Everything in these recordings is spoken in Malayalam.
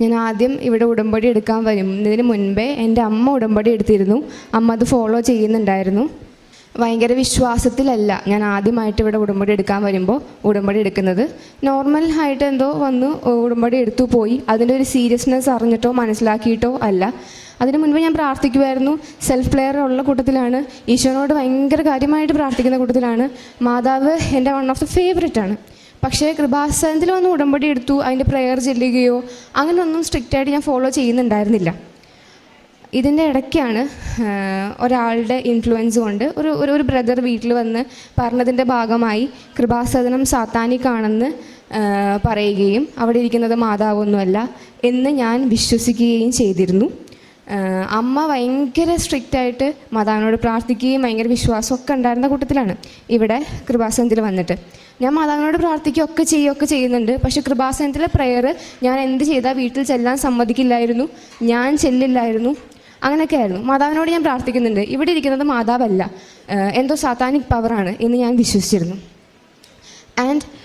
ഞാൻ ആദ്യം ഇവിടെ ഉടമ്പടി എടുക്കാൻ വരുന്നതിന് മുൻപേ എന്റെ അമ്മ ഉടമ്പടി എടുത്തിരുന്നു. അമ്മ അത് ഫോളോ ചെയ്യുന്നുണ്ടായിരുന്നു. ഭയങ്കര വിശ്വാസത്തിലല്ല ഞാൻ ആദ്യമായിട്ട് ഇവിടെ ഉടമ്പടി എടുക്കാൻ വരുമ്പോൾ ഉടമ്പടി എടുക്കുന്നത്. നോർമൽ ആയിട്ട് എന്തോ വന്നു ഉടമ്പടി എടുത്തു പോയി. അതിന്റെ ഒരു സീരിയസ്നെസ് അറിഞ്ഞിട്ടോ മനസ്സിലാക്കിയിട്ടോ അല്ല. അതിന് മുൻപ് ഞാൻ പ്രാർത്ഥിക്കുമായിരുന്നു സെൽഫ് പ്ലെയർ ഉള്ള കൂട്ടത്തിലാണ്. ഈശോനോട് ഭയങ്കര കാര്യമായിട്ട് പ്രാർത്ഥിക്കുന്ന കൂട്ടത്തിലാണ്. മാതാവ് എന്റെ വൺ ഓഫ് ദ ഫേവറേറ്റ് ആണ്. പക്ഷേ കൃപാസനത്തിൽ വന്ന് ഉടമ്പടി എടുത്തു അതിന്റെ പ്രെയർ ചെല്ലുകയോ അങ്ങനെയൊന്നും സ്ട്രിക്റ്റ് ആയിട്ട് ഞാൻ ഫോളോ ചെയ്യുന്നുണ്ടായിരുന്നില്ല. ഇതിന്റെ ഇടയ്ക്കാണ് ഒരാളുടെ ഇൻഫ്ലുവൻസ് കൊണ്ട് ഒരു ഒരു ഒരു ബ്രദർ വീട്ടിൽ വന്ന് പറഞ്ഞതിന്റെ ഭാഗമായി കൃപാസദനം സാത്താനിക്കാണെന്ന് പറയുകയും അവിടെ ഇരിക്കുന്നത് മാതാവൊന്നുമല്ല എന്ന് ഞാൻ വിശ്വസിക്കുകയും ചെയ്തിരുന്നു. അമ്മ ഭയങ്കര സ്ട്രിക്റ്റായിട്ട് മാതാവിനോട് പ്രാർത്ഥിക്കുകയും ഭയങ്കര വിശ്വാസമൊക്കെ ഉണ്ടായിരുന്ന കൂട്ടത്തിലാണ് ഇവിടെ കൃപാസനത്തിൽ വന്നിട്ട്. ഞാൻ മാതാവിനോട് പ്രാർത്ഥിക്കുകയൊക്കെ ചെയ്യുകയൊക്കെ ചെയ്യുന്നുണ്ട്. പക്ഷേ കൃപാസനത്തിലെ പ്രെയർ ഞാൻ എന്ത് ചെയ്താൽ വീട്ടിൽ ചെല്ലാൻ സമ്മതിക്കില്ലായിരുന്നു. ഞാൻ ചെല്ലില്ലായിരുന്നു. അങ്ങനെയൊക്കെ ആയിരുന്നു. മാതാവിനോട് ഞാൻ പ്രാർത്ഥിക്കുന്നുണ്ട്. ഇവിടെ ഇരിക്കുന്നത് മാതാവല്ല. എന്തോ സാത്താനിക് പവറാണ് എന്ന് ഞാൻ വിശ്വസിച്ചിരുന്നു. ആൻഡ്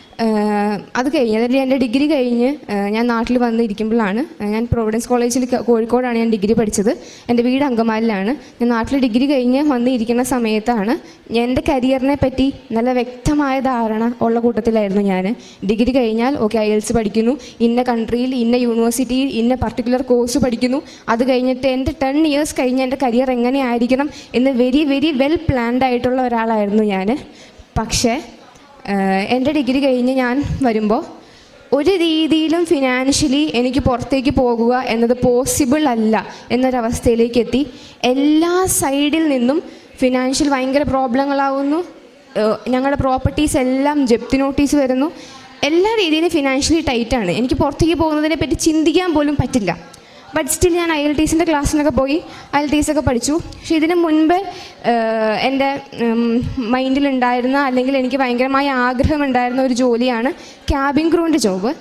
അത് കഴിഞ്ഞ് അതായത് എന്റെ ഡിഗ്രി കഴിഞ്ഞ് ഞാൻ നാട്ടിൽ വന്ന് ഇരിക്കുമ്പോഴാണ് ഞാൻ പ്രൊവിഡൻസ് കോളേജിൽ കോഴിക്കോടാണ് ഞാൻ ഡിഗ്രി പഠിച്ചത്. എന്റെ വീട് അങ്കമാലിലാണ്. ഞാൻ നാട്ടിൽ ഡിഗ്രി കഴിഞ്ഞ് വന്ന് ഇരിക്കുന്ന സമയത്താണ് എന്റെ കരിയറിനെ പറ്റി നല്ല വ്യക്തമായ ധാരണ ഉള്ള കൂട്ടത്തിലായിരുന്നു ഞാൻ. ഡിഗ്രി കഴിഞ്ഞാൽ ഓക്കെ ഐ എൽസ് പഠിക്കുന്നു. ഇന്ന കൺട്രിയിൽ ഇന്ന യൂണിവേഴ്സിറ്റിയിൽ ഇന്ന പർട്ടിക്കുലർ കോഴ്സ് പഠിക്കുന്നു. അത് കഴിഞ്ഞിട്ട് എന്റെ ടെൻ ഇയേഴ്സ് കഴിഞ്ഞ് എന്റെ കരിയർ എങ്ങനെ ആയിരിക്കണം എന്ന് വെരി വെരി വെൽ പ്ലാൻഡ് ആയിട്ടുള്ള ഒരാളായിരുന്നു ഞാൻ. പക്ഷേ എന്റെ ഡിഗ്രി കഴിഞ്ഞ് ഞാൻ വരുമ്പോൾ ഒരു രീതിയിലും ഫിനാൻഷ്യലി എനിക്ക് പുറത്തേക്ക് പോകുക എന്നത് പോസിബിൾ അല്ല എന്നൊരവസ്ഥയിലേക്ക് എത്തി. എല്ലാ സൈഡിൽ നിന്നും ഫിനാൻഷ്യൽ ഭയങ്കര പ്രോബ്ലങ്ങളാവുന്നു ഞങ്ങളുടെ പ്രോപ്പർട്ടീസ് എല്ലാം ജപ്തി നോട്ടീസ് വരുന്നു. എല്ലാ രീതിയിലും ഫിനാൻഷ്യലി ടൈറ്റാണ് എനിക്ക് പുറത്തേക്ക് പോകുന്നതിനെ പറ്റി ചിന്തിക്കാൻ പോലും പറ്റില്ല. ബട്ട് സ്റ്റിൽ ഞാൻ ഐ എൽ ടീസിന്റെ ക്ലാസ്സിനൊക്കെ പോയി ഐ എൽ ടീസൊക്കെ പഠിച്ചു. പക്ഷേ ഇതിന് മുൻപ് എന്റെ മൈൻഡിലുണ്ടായിരുന്ന അല്ലെങ്കിൽ എനിക്ക് ഭയങ്കരമായ ആഗ്രഹമുണ്ടായിരുന്ന ഒരു ജോലിയാണ് ക്യാബിൻ ക്രൂവിന്റെ ജോബ്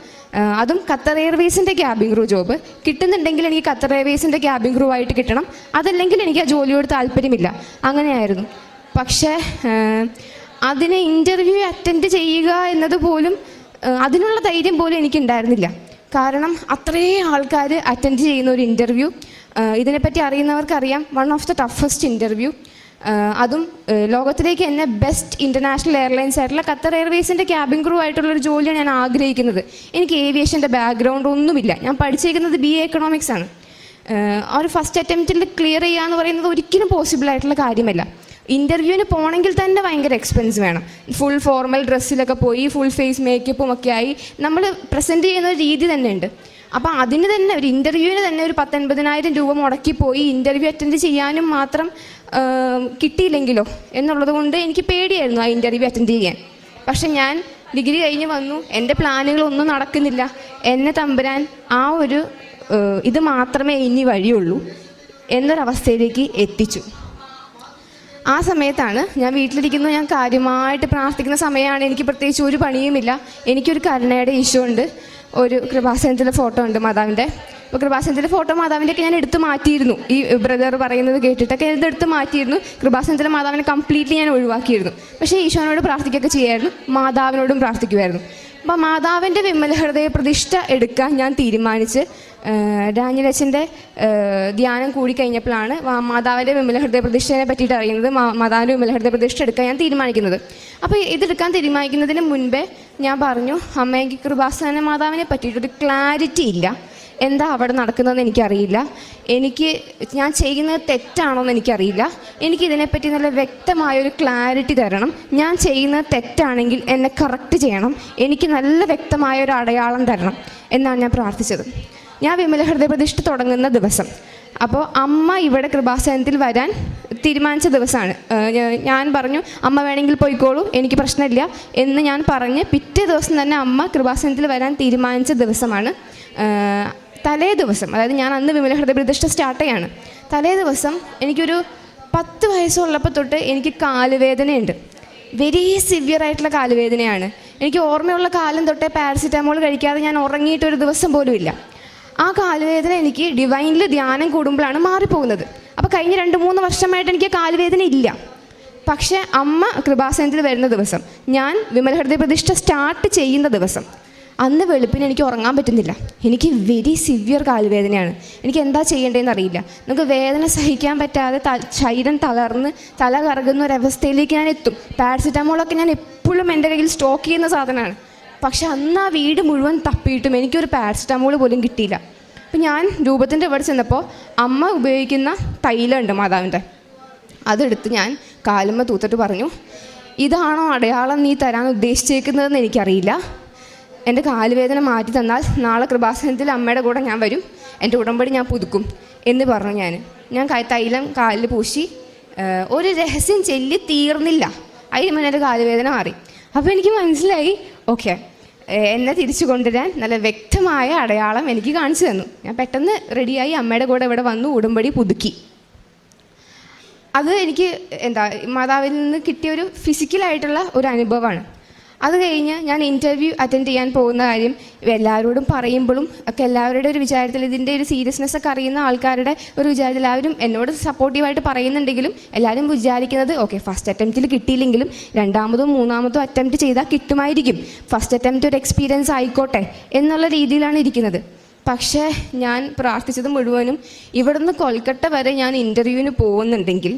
അതും ഖത്തർ എയർവേസിന്റെ ക്യാബിൻ ക്രൂ ജോബ് കിട്ടുന്നുണ്ടെങ്കിൽ എനിക്ക് ഖത്തർ എയർവേസിന്റെ ക്യാബിൻ ക്രൂ ആയിട്ട് കിട്ടണം. അതല്ലെങ്കിൽ എനിക്ക് ആ ജോലിയോട് താല്പര്യമില്ല. അങ്ങനെയായിരുന്നു. പക്ഷേ അതിനെ ഇന്റർവ്യൂ അറ്റൻഡ് ചെയ്യുക എന്നത് പോലും അതിനുള്ള ധൈര്യം പോലും എനിക്കുണ്ടായിരുന്നില്ല. കാരണം അത്രയും ആൾക്കാർ അറ്റൻഡ് ചെയ്യുന്ന ഒരു ഇന്റർവ്യൂ ഇതിനെപ്പറ്റി അറിയുന്നവർക്കറിയാം one of the toughest interview അതും ലോകത്തിലേക്ക് തന്നെ ബെസ്റ്റ് ഇന്റർനാഷണൽ എയർലൈൻസ് ആയിട്ടുള്ള ഖത്തർ എയർവേസിന്റെ ക്യാബിൻ ക്രൂ ആയിട്ടുള്ള ഒരു ജോലിയാണ് ഞാൻ ആഗ്രഹിക്കുന്നത്. എനിക്ക് ഏവിയേഷന്റെ ബാക്ക്ഗ്രൗണ്ട് ഒന്നുമില്ല. ഞാൻ പഠിച്ചേക്കുന്നത് ബി എ എക്കണോമിക്സ് ആണ്. ഒരു ഫസ്റ്റ് അറ്റംപ്റ്റിൽ ക്ലിയർ ചെയ്യുക എന്ന് പറയുന്നത് ഒരിക്കലും പോസിബിൾ ആയിട്ടുള്ള കാര്യമല്ല. ഇന്റർവ്യൂവിന് പോകണമെങ്കിൽ തന്നെ ഭയങ്കര എക്സ്പെൻസ് വേണം. ഫുൾ ഫോർമൽ ഡ്രസ്സിലൊക്കെ പോയി ഫുൾ ഫേസ് മേക്കപ്പും ഒക്കെ ആയി നമ്മൾ പ്രസന്റ് ചെയ്യുന്ന രീതി തന്നെ ഉണ്ട്. അപ്പോൾ അതിന് തന്നെ ഒരു ഇന്റർവ്യൂവിന് തന്നെ ഒരു പത്തൊൻപതിനായിരം രൂപ മുടക്കി പോയി ഇന്റർവ്യൂ അറ്റൻഡ് ചെയ്യാനും മാത്രം കിട്ടിയില്ലെങ്കിലോ എന്നുള്ളത് കൊണ്ട് എനിക്ക് പേടിയായിരുന്നു ആ ഇന്റർവ്യൂ അറ്റൻഡ് ചെയ്യാൻ. പക്ഷെ ഞാൻ ഡിഗ്രി കഴിഞ്ഞ് വന്നു. എന്റെ പ്ലാനുകളൊന്നും നടക്കുന്നില്ല. എന്നെ തമ്പുരാൻ ആ ഒരു ഇത് മാത്രമേ ഇനി വഴിയുള്ളൂ എന്നൊരവസ്ഥയിലേക്ക് എത്തിച്ചു. ആ സമയത്താണ് ഞാൻ വീട്ടിലിരിക്കുന്നു. ഞാൻ കാര്യമായിട്ട് പ്രാർത്ഥിക്കുന്ന സമയമാണ്. എനിക്ക് പ്രത്യേകിച്ച് ഒരു പണിയുമില്ല. എനിക്കൊരു കരുണയുടെ ഈശോ ഉണ്ട്. ഒരു കൃപാസനത്തിലെ ഫോട്ടോ ഉണ്ട് മാതാവിന്റെ. അപ്പോൾ കൃപാസനത്തിലെ ഫോട്ടോ മാതാവിന്റെയൊക്കെ ഞാൻ എടുത്ത് മാറ്റിയിരുന്നു. ഈ ബ്രദർ പറയുന്നത് കേട്ടിട്ടൊക്കെ ഞാൻ എടുത്ത് മാറ്റിയിരുന്നു. കൃപാസനത്തിലെ മാതാവിനെ കംപ്ലീറ്റ്ലി ഞാൻ ഒഴിവാക്കിയിരുന്നു. പക്ഷേ ഈശോനോട് പ്രാർത്ഥിക്കുകയൊക്കെ ചെയ്യായിരുന്നു. മാതാവിനോടും പ്രാർത്ഥിക്കുമായിരുന്നു. അപ്പോൾ മാതാവിന്റെ വിമല ഹൃദയ പ്രതിഷ്ഠ എടുക്കാൻ ഞാൻ തീരുമാനിച്ച് ഡാനിയലച്ചന്റെ ധ്യാനം കൂടി കഴിഞ്ഞപ്പോഴാണ് മാ- മാതാവിന്റെ വിമല ഹൃദയ പ്രതിഷ്ഠയെ പറ്റിയിട്ട് അറിയുന്നത് മാതാവിന്റെ വിമല ഹൃദയ പ്രതിഷ്ഠ എടുക്കാൻ ഞാൻ തീരുമാനിക്കുന്നത്. അപ്പോൾ ഇതെടുക്കാൻ തീരുമാനിക്കുന്നതിന് മുൻപേ ഞാൻ പറഞ്ഞു അമ്മയെങ്കിൽ കൃപാസന മാതാവിനെ പറ്റിയിട്ടൊരു ക്ലാരിറ്റി ഇല്ല. എന്താ അവിടെ നടക്കുന്നതെന്ന് എനിക്കറിയില്ല. എനിക്ക് ഞാൻ ചെയ്യുന്നത് തെറ്റാണോ എന്ന് എനിക്കറിയില്ല. എനിക്ക് ഇതിനെപ്പറ്റി നല്ല വ്യക്തമായ ഒരു ക്ലാരിറ്റി തരണം. ഞാൻ ചെയ്യുന്നത് തെറ്റാണെങ്കിൽ എന്നെ കറക്റ്റ് ചെയ്യണം. എനിക്ക് നല്ല വ്യക്തമായ ഒരു അടയാളം തരണം എന്നാണ് ഞാൻ പ്രാർത്ഥിച്ചത്. ഞാൻ വിമല ഹൃദയപ്രതിഷ്ഠ തുടങ്ങുന്ന ദിവസം. അപ്പോൾ അമ്മ ഇവിടെ കൃപാസനത്തിൽ വരാൻ തീരുമാനിച്ച ദിവസമാണ്. ഞാൻ പറഞ്ഞു അമ്മ വേണമെങ്കിൽ പോയിക്കോളൂ എനിക്ക് പ്രശ്നമില്ല എന്ന് ഞാൻ പറഞ്ഞ് പിറ്റേ ദിവസം തന്നെ അമ്മ കൃപാസനത്തിൽ വരാൻ തീരുമാനിച്ച ദിവസമാണ്. തലേ ദിവസം അതായത് ഞാൻ അന്ന് വിമല ഹൃദയ പ്രതിഷ്ഠ സ്റ്റാർട്ട് ചെയ്യാണ്. തലേ ദിവസം എനിക്കൊരു പത്ത് വയസ്സുള്ളപ്പോൾ തൊട്ട് എനിക്ക് കാലുവേദനയുണ്ട്. വെരി സിവിയർ ആയിട്ടുള്ള കാലുവേദനയാണ്. എനിക്ക് ഓർമ്മയുള്ള കാലം തൊട്ടേ പാരസിറ്റാമോൾ കഴിക്കാതെ ഞാൻ ഉറങ്ങിയിട്ടൊരു ദിവസം പോലും ഇല്ല. ആ കാലുവേദന എനിക്ക് ഡിവൈനിൽ ധ്യാനം കൂടുമ്പോഴാണ് മാറിപ്പോകുന്നത്. അപ്പോൾ കഴിഞ്ഞ രണ്ട് മൂന്ന് വർഷമായിട്ട് എനിക്ക് കാലുവേദന ഇല്ല. പക്ഷേ അമ്മ കൃപാസനത്തിൽ വരുന്ന ദിവസം ഞാൻ വിമലഹൃദയ പ്രതിഷ്ഠ സ്റ്റാർട്ട് ചെയ്യുന്ന ദിവസം അന്ന് വെളുപ്പിന് എനിക്ക് ഉറങ്ങാൻ പറ്റുന്നില്ല. എനിക്ക് വെരി സിവിയർ കാൽവേദനയാണ്. എനിക്ക് എന്താ ചെയ്യേണ്ടതെന്ന് അറിയില്ല. നമുക്ക് വേദന സഹിക്കാൻ പറ്റാതെ ത ശരീരം തളർന്ന് തല കറങ്ങുന്ന ഒരവസ്ഥയിലേക്ക് ഞാൻ എത്തും. പാരസിറ്റമോളൊക്കെ ഞാൻ എപ്പോഴും എന്റെ കയ്യിൽ സ്റ്റോക്ക് ചെയ്യുന്ന സാധനമാണ്. പക്ഷെ അന്ന് ആ വീട് മുഴുവൻ തപ്പിയിട്ടും എനിക്കൊരു പാരസിറ്റമോൾ പോലും കിട്ടിയില്ല. അപ്പം ഞാൻ രൂപത്തിന്റെ ഇവിടെ ചെന്നപ്പോൾ അമ്മ ഉപയോഗിക്കുന്ന തൈലമുണ്ട് മാതാവിന്റെ. അതെടുത്ത് ഞാൻ കാലുമ്മ തൂത്തിട്ട് പറഞ്ഞു ഇതാണോ അടയാളം നീ തരാൻ ഉദ്ദേശിച്ചേക്കുന്നതെന്ന് എനിക്കറിയില്ല. എന്റെ കാലുവേദന മാറ്റി തന്നാൽ നാളെ കൃപാസനത്തിൽ അമ്മയുടെ കൂടെ ഞാൻ വരും. എന്റെ ഉടമ്പടി ഞാൻ പുതുക്കും എന്ന് പറഞ്ഞു ഞാൻ ഞാൻ തൈലം കാലിൽ പൂശി ഒരു രഹസ്യം ചെല്ലി തീർന്നില്ല. അതിന് മുന്നേ എന്റെ കാലുവേദന മാറി. അപ്പോൾ എനിക്ക് മനസ്സിലായി ഓക്കെ എന്നെ തിരിച്ചു കൊണ്ടുവരാൻ നല്ല വ്യക്തമായ അടയാളം എനിക്ക് കാണിച്ചു തന്നു. ഞാൻ പെട്ടെന്ന് റെഡിയായി അമ്മയുടെ കൂടെ ഇവിടെ വന്നു ഉടമ്പടി പുതുക്കി. അത് എനിക്ക് എന്താ മാതാവിൽ നിന്ന് കിട്ടിയ ഒരു ഫിസിക്കലായിട്ടുള്ള ഒരു അനുഭവമാണ്. അത് കഴിഞ്ഞ് ഞാൻ ഇന്റർവ്യൂ അറ്റൻഡ് ചെയ്യാൻ പോകുന്ന കാര്യം എല്ലാവരോടും പറയുമ്പോഴും ഒക്കെ എല്ലാവരുടെ ഒരു വിചാരത്തിൽ ഇതിന്റെ ഒരു സീരിയസ്നെസ് ഒക്കെ അറിയുന്ന ആൾക്കാരുടെ ഒരു വിചാരത്തിൽ എല്ലാവരും എന്നോട് സപ്പോർട്ടീവായിട്ട് പറയുന്നുണ്ടെങ്കിലും എല്ലാവരും വിചാരിക്കുന്നത് ഓക്കെ ഫസ്റ്റ് അറ്റംപ്റ്റിൽ കിട്ടിയില്ലെങ്കിലും രണ്ടാമതോ മൂന്നാമതോ അറ്റംപ്റ്റ് ചെയ്താൽ കിട്ടുമായിരിക്കും. ഫസ്റ്റ് അറ്റംപ്റ്റ് ഒരു എക്സ്പീരിയൻസ് ആയിക്കോട്ടെ എന്നുള്ള രീതിയിലാണ് ഇരിക്കുന്നത്. പക്ഷേ ഞാൻ പ്രാർത്ഥിച്ചത് മുഴുവനും ഇവിടുന്ന് കൊൽക്കട്ട വരെ ഞാൻ ഇന്റർവ്യൂവിന് പോകുന്നുണ്ടെങ്കിൽ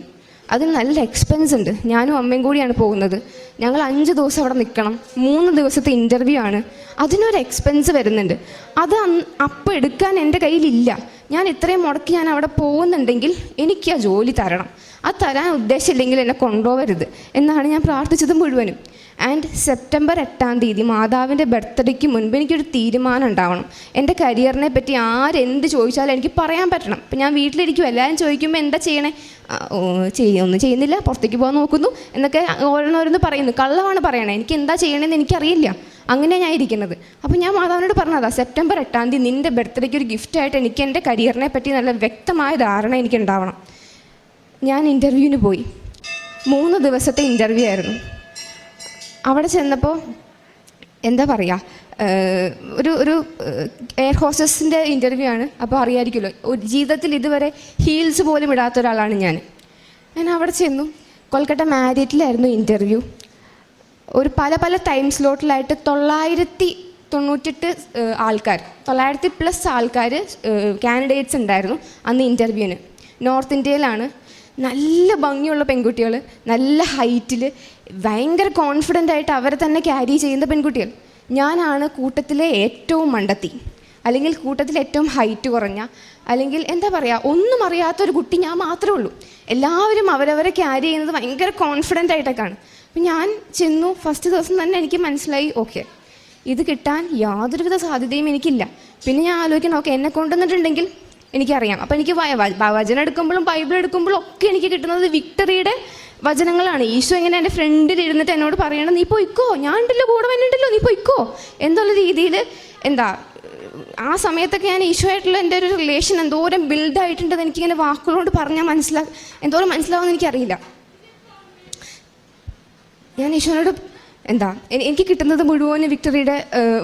അതിന് നല്ല എക്സ്പെൻസ് ഉണ്ട്. ഞാനും അമ്മയും കൂടിയാണ് പോകുന്നത്. ഞങ്ങൾ അഞ്ച് ദിവസം അവിടെ നിൽക്കണം. മൂന്ന് ദിവസത്തെ ഇന്റർവ്യൂ ആണ്. അതിനൊരു എക്സ്പെൻസ് വരുന്നുണ്ട്. അത് അപ്പം എടുക്കാൻ എന്റെ കയ്യിലില്ല. ഞാൻ ഇത്രയും മുടക്കി ഞാൻ അവിടെ പോകുന്നുണ്ടെങ്കിൽ എനിക്ക് ആ ജോലി തരണം. അത് തരാൻ ഉദ്ദേശമില്ലെങ്കിൽ എന്നെ കൊണ്ടുപോകരുത് എന്നാണ് ഞാൻ പ്രാർത്ഥിച്ചത് മുഴുവനും. ആൻഡ് സെപ്റ്റംബർ എട്ടാം തീയതി മാതാവിന്റെ ബർത്ത്ഡേക്ക് മുൻപ് എനിക്കൊരു തീരുമാനം ഉണ്ടാവണം. എന്റെ കരിയറിനെ പറ്റി ആരെന്ത് ചോദിച്ചാലും എനിക്ക് പറയാൻ പറ്റണം. ഇപ്പം ഞാൻ വീട്ടിലിരിക്കും എല്ലാവരും ചോദിക്കുമ്പോൾ എന്താ ചെയ്യണേ? ആ, ഓ, ചെയ്യ- ഒന്നും ചെയ്യുന്നില്ല. പുറത്തേക്ക് പോകാൻ നോക്കുന്നു. എന്നൊക്കെ ഓരോന്നോരോന്ന് പറയുന്നു. കള്ളമാണ് പറയണേ. എനിക്ക് എന്താ ചെയ്യണമെന്ന് എനിക്കറിയില്ല. അങ്ങനെ ഞാൻ ഇരിക്കുന്നത്. അപ്പോൾ ഞാൻ മാതാവിനോട് പറഞ്ഞതാ സെപ്റ്റംബർ എട്ടാം തീയതി നിന്റെ ബർത്ത്ഡേക്ക് ഒരു ഗിഫ്റ്റായിട്ട് എനിക്ക് എന്റെ കരിയറിനെ പറ്റി നല്ല വ്യക്തമായ ധാരണ എനിക്ക് ഉണ്ടാവണം ഞാൻ ഇന്റർവ്യൂവിന് പോയി. മൂന്ന് ദിവസത്തെ ഇന്റർവ്യൂ ആയിരുന്നു. അവിടെ ചെന്നപ്പോൾ എന്താ പറയുക ഒരു ഒരു എയർ ഹോസ്റ്റസിന്റെ ഇന്റർവ്യൂ ആണ്. അപ്പോൾ അറിയാമായിരിക്കുമല്ലോ ജീവിതത്തിൽ ഇതുവരെ ഹീൽസ് പോലും ഇടാത്ത ഒരാളാണ് ഞാൻ. ഞാൻ അവിടെ ചെന്നു. കൊൽക്കട്ട മാരിയറ്റിലായിരുന്നു ഇന്റർവ്യൂ ഒരു പല പല ടൈം സ്ലോട്ടിലായിട്ട് തൊള്ളായിരത്തി തൊണ്ണൂറ്റെട്ട് ആൾക്കാർ തൊള്ളായിരത്തി പ്ലസ് ആൾക്കാർ കാൻഡിഡേറ്റ്സ് ഉണ്ടായിരുന്നു അന്ന് ഇന്റർവ്യൂവിന് നോർത്ത് ഇന്ത്യയിലാണ്. നല്ല ഭംഗിയുള്ള പെൺകുട്ടികൾ നല്ല ഹൈറ്റിൽ ഭയങ്കര കോൺഫിഡന്റ് ആയിട്ട് അവരെ തന്നെ ക്യാരി ചെയ്യുന്ന പെൺകുട്ടികൾ. ഞാനാണ് കൂട്ടത്തിലെ ഏറ്റവും മണ്ടത്തി. അല്ലെങ്കിൽ കൂട്ടത്തിൽ ഏറ്റവും ഹൈറ്റ് കുറഞ്ഞ. അല്ലെങ്കിൽ എന്താ പറയുക ഒന്നും അറിയാത്തൊരു കുട്ടി ഞാൻ മാത്രമേ ഉള്ളൂ. എല്ലാവരും അവരവരെ ക്യാരി ചെയ്യുന്നത് ഭയങ്കര കോൺഫിഡന്റ് ആയിട്ടൊക്കെയാണ്. അപ്പം ഞാൻ ചെന്നു ഫസ്റ്റ് ദിവസം തന്നെ എനിക്ക് മനസ്സിലായി ഓക്കെ ഇത് കിട്ടാൻ യാതൊരുവിധ സാധ്യതയും എനിക്കില്ല. പിന്നെ ഞാൻ ആലോചിക്കണം ഓക്കെ എന്നെ കൊണ്ടുവന്നിട്ടുണ്ടെങ്കിൽ എനിക്കറിയാം. അപ്പം എനിക്ക് വചനം എടുക്കുമ്പോഴും ബൈബിൾ എടുക്കുമ്പോഴും ഒക്കെ എനിക്ക് കിട്ടുന്നത് വിക്ടറിയുടെ വചനങ്ങളാണ്. ഈശോ ഇങ്ങനെ എന്റെ ഫ്രണ്ടിൽ ഇരുന്നിട്ട് എന്നോട് പറയണം നീ പോയിക്കോ ഞാൻ ഉണ്ടല്ലോ കൂടെ വന്നിട്ടുണ്ടല്ലോ നീ പോയിക്കോ. എന്നുള്ള രീതിയിൽ എന്താ ആ സമയത്തൊക്കെ ഞാൻ ഈശോയായിട്ടുള്ള എന്റെ ഒരു റിലേഷൻ എന്തോരം ബിൽഡായിട്ടുണ്ടെന്ന് എനിക്കിങ്ങനെ വാക്കുകളോട് പറഞ്ഞാൽ മനസ്സിലാ എന്തോരം മനസ്സിലാവുമെന്ന് എനിക്കറിയില്ല. ഞാൻ ഈശോനോട് എന്താ? എനിക്ക് കിട്ടുന്നത് മുഴുവൻ വിക്ടറിയുടെ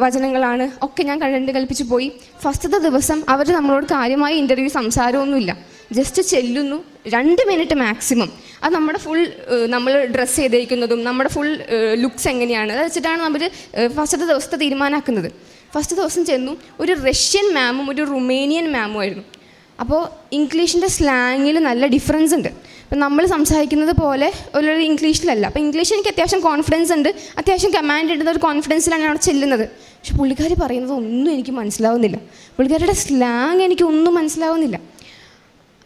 വചനങ്ങളാണ്. ഒക്കെ ഞാൻ കണ്ട് കൽപ്പിച്ചു പോയി. ഫസ്റ്റത്തെ ദിവസം അവർ നമ്മളോട് കാര്യമായ ഇന്റർവ്യൂ സംസാരമൊന്നുമില്ല. ജസ്റ്റ് ചെല്ലുന്നു. രണ്ട് മിനിറ്റ് മാക്സിമം അത് നമ്മുടെ ഫുൾ നമ്മൾ ഡ്രസ്സ് ചെയ്തേക്കുന്നതും നമ്മുടെ ഫുൾ ലുക്സ് എങ്ങനെയാണ്? അത് വെച്ചിട്ടാണ് നമ്മൾ ഫസ്റ്റത്തെ ദിവസത്തെ തീരുമാനമാക്കുന്നത് ഫസ്റ്റ് ദിവസം ചെന്നു. ഒരു റഷ്യൻ മാമും ഒരു റുമേനിയൻ മാമും ആയിരുന്നു. അപ്പോൾ ഇംഗ്ലീഷിന്റെ സ്ലാങ്ങിൽ നല്ല ഡിഫറൻസ് ഉണ്ട്. ഇപ്പം നമ്മൾ സംസാരിക്കുന്നത് പോലെ ഒരു ഇംഗ്ലീഷിലല്ല. അപ്പം ഇംഗ്ലീഷ് എനിക്ക് അത്യാവശ്യം കോൺഫിഡൻസ് ഉണ്ട്. അത്യാവശ്യം കമാൻഡ് ഇടുന്ന ഒരു കോൺഫിഡൻസിലാണ് അവിടെ ചെല്ലുന്നത്. പക്ഷെ പുള്ളിക്കാരി പറയുന്നത് ഒന്നും എനിക്ക് മനസ്സിലാവുന്നില്ല. പുള്ളിക്കാരുടെ സ്ലാങ് എനിക്ക് ഒന്നും മനസ്സിലാവുന്നില്ല.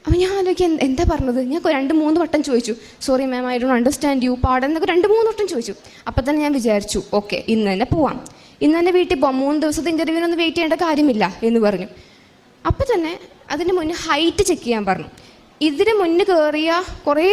അപ്പോൾ ഞാൻ ആലോചിക്കാൻ എന്താ പറഞ്ഞത്? ഞാൻ രണ്ട് മൂന്ന് വട്ടം ചോദിച്ചു. Sorry ma'am I don't understand you pardon എന്നൊക്കെ രണ്ട് മൂന്ന് വട്ടം ചോദിച്ചു. അപ്പോൾ തന്നെ ഞാൻ വിചാരിച്ചു ഓക്കെ ഇന്ന് തന്നെ പോവാം. ഇന്ന് തന്നെ വീട്ടിൽ പോവാം. മൂന്ന് ദിവസത്തെ ഇന്റർവ്യൂവിനൊന്നും വെയിറ്റ് ചെയ്യേണ്ട കാര്യമില്ല എന്ന് പറഞ്ഞു. അപ്പോൾ തന്നെ അതിന് മുന്നേ ഹൈറ്റ് ചെക്ക് ചെയ്യാൻ പറഞ്ഞു. ഇതിന് മുന്നേ കയറിയ കുറേ